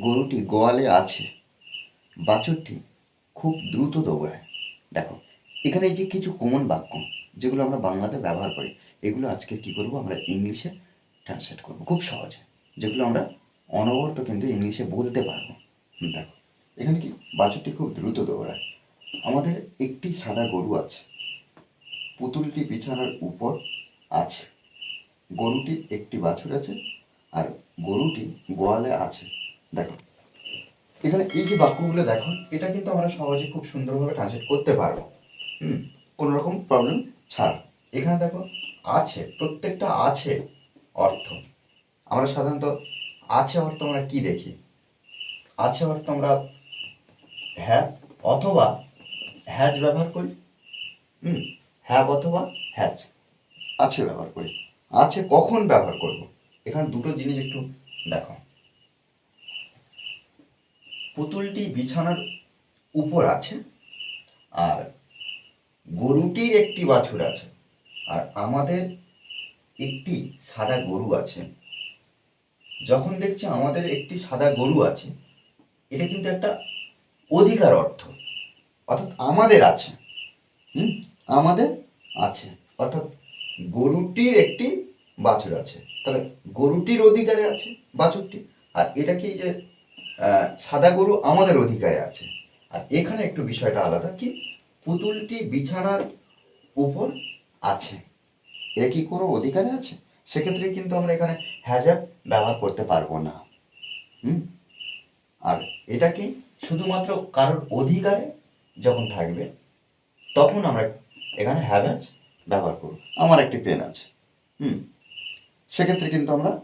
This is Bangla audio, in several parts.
গরুটি গোয়ালে আছে। বাছুরটি খুব দ্রুত দৌড়ায়। দেখো, এখানে যে কিছু কমন বাক্য যেগুলো আমরা বাংলাতে ব্যবহার করি, এগুলো আজকে কি করব আমরা ইংলিশে ট্রান্সলেট করব, খুব সহজে। যেগুলো আমরা অনবরত কিন্তু ইংলিশে বলতে পারব। দেখো, এখানে কি? বাছুরটি খুব দ্রুত দৌড়ায়। আমাদের একটি সাদা গরু আছে। পুতুলটি বিছানার উপর আছে। গরুটির একটি বাছুর আছে আর গরুটি গোয়ালে আছে। দেখো, এখানে এই যে বাক্যগুলো দেখো, এটা কিন্তু আমরা সহজে খুব সুন্দরভাবে ট্রান্সলেট করতে পারব। হুম, কোনো রকম প্রবলেম ছাড়। এখানে দেখো, আছে, প্রত্যেকটা আছে অর্থ। আমরা সাধারণত আছে অর্থ আমরা কি দেখি? আছে অর্থ আমরা হ্যাঁ অথবা হ্যাজ ব্যবহার করি। হুম হ্যাভ অথবা হ্যাজ আছে ব্যবহার করি। আছে কখন ব্যবহার করব? এখানে দুটো জিনিস একটু দেখো। পুতুলটি বিছানার উপর আছে, আর গরুটির একটি বাছুর আছে, আর আমাদের একটি সাদা গরু আছে। যখন দেখছি আমাদের একটি সাদা গরু আছে, এটা কিন্তু একটা অধিকার অর্থ। অর্থাৎ আমাদের আছে, হুম? আমাদের আছে। অর্থাৎ গরুটির একটি বাছুর আছে। তাহলে গরুটির অধিকারে আছে বাছুরটি। আর এটা কি যে সাদা গরু আমাদের অধিকারে আছে। আর এখানে একটু বিষয়টা আলাদা কি পুতুলটি বিছানার উপর আছে। এর কি কোনো অধিকারে আছে? সেক্ষেত্রে কিন্তু আমরা এখানে হ্যাজাব ব্যবহার করতে পারব না। হুম? আর এটা কি শুধুমাত্র কারোর অধিকারে যখন থাকবে, তখন আমরা এখানে হ্যাভেজ ব্যবহার করব। আমার একটি পেন আছে। হুম? সেক্ষেত্রে কিন্তু আমরা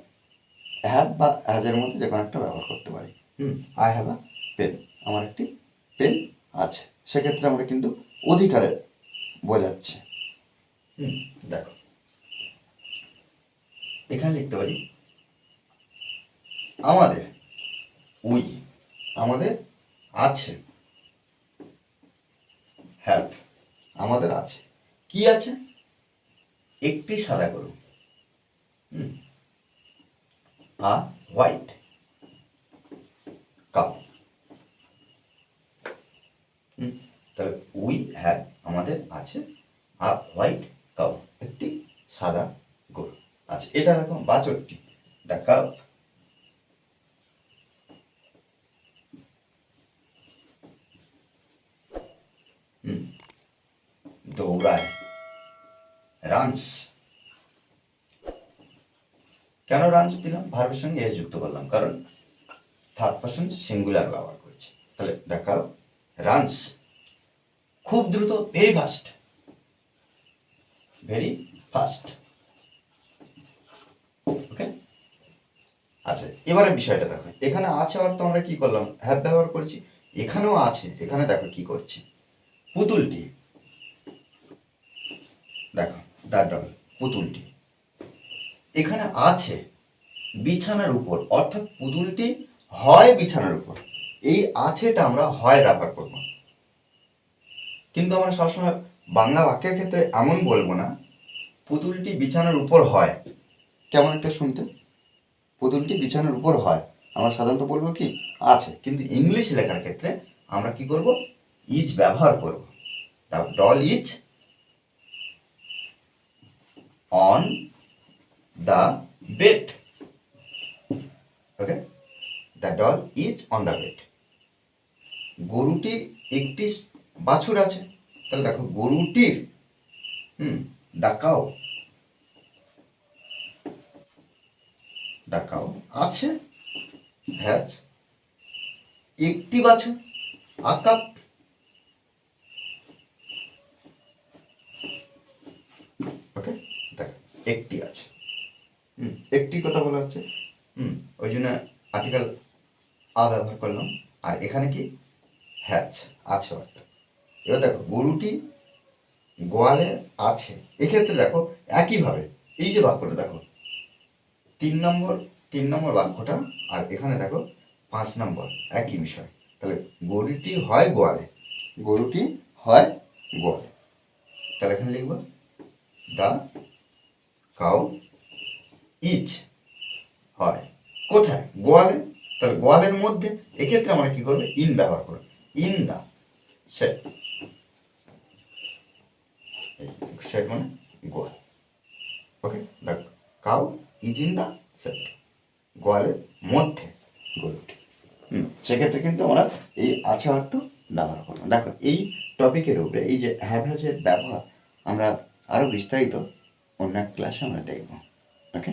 হ্যাভ বা হ্যাজের মধ্যে যে কোনো একটা ব্যবহার করতে পারি। Hmm I have a pen আমার একটি পেন আছে। সেক্ষেত্রে আমরা কিন্তু অধিকারে বোঝাচ্ছে। হুম, দেখো। এখানে লিখতে পারি, আমাদের উই আমাদের আছে। হ্যাভ আমাদের আছে। কি আছে? একটি সাদা গরু। হুম আ হোয়াইট হুম, তাহলে উই হ্যাভ আমাদের আছে আ হোয়াইট কাউ একটি সাদা গরু আচ্ছা এটা দেখো, বাছরটি দ্য কাপ দৌড়ায় রানস কেন রানস দিলাম? ভার্বের সঙ্গে এস যুক্ত করলাম, কারণ থার্ড পার্সন সিঙ্গুলার ব্যবহার করছি। তাহলে দেখাও রানস খুব দ্রুত very fast very fast okay আচ্ছা এবারে বিষয়টা দেখো। এখানে আছে অর্থ আমরা কি করলাম? হ্যাভ ব্যবহার করেছি। এখানেও আছে, এখানে দেখো কি করছি। পুতুলটি, দেখো দাঁড় ডবল পুতুলটি। এখানে আছে বিছানার উপর, অর্থাৎ পুতুলটি হয় বিছানার উপর, এই আছেটা আমরা হয় ব্যবহার করব। কিন্তু আমরা সবসময় বাংলা বাক্যের ক্ষেত্রে এমন বলব না, পুতুলটি বিছানার উপর হয়। কেমন একটা শুনতে? পুতুলটি বিছানার উপর হয়। আমরা সাধারণত বলব কি? আছে। কিন্তু ইংলিশ লেখার ক্ষেত্রে আমরা কি করব? ইজ ব্যবহার করব। Doll is on the bed okay the doll is on the bed গরুটির একটি বাছুর আছে। তাহলে দেখো, গরুটির, hmm the cow the cow আছে হ্যাজ একটি বাছুর আকাপ ওকে দেখো, একটি আছে। হুম, একটি কথা বলা হচ্ছে। হুম, ওই জন্য আর্টিকেল আ ব্যবহার করলাম। আর এখানে কি? হ্যাচ, আছে অর্থ। এবার দেখো, গরুটি গোয়ালে আছে। এক্ষেত্রে দেখো, একইভাবে এই যে বাক্যটা দেখো, তিন নম্বর তিন নম্বর বাক্যটা, আর এখানে দেখো, পাঁচ নম্বর, একই বিষয়। তাহলে গরুটি হয় গোয়ালে, গরুটি হয় গোয়ালে। তাহলে এখানে লিখব, দা কাউ ইচ হয়। কোথায়? গোয়ালে। তাহলে গোয়ালের মধ্যে এক্ষেত্রে আমরা কি করব? ইন ব্যবহার করব। ইন দা সেট সেট মানে গোয়াল okay? The cow is in the set গোয়ালের মধ্যে গরুটি সেক্ষেত্রে কিন্তু আমরা এই আছে অর্থ ব্যবহার করব। দেখো, এই টপিকের উপরে এই যে হ্যাভ ব্যবহার আমরা আরও বিস্তারিত অন্য এক ক্লাসে আমরা দেখব। ওকে?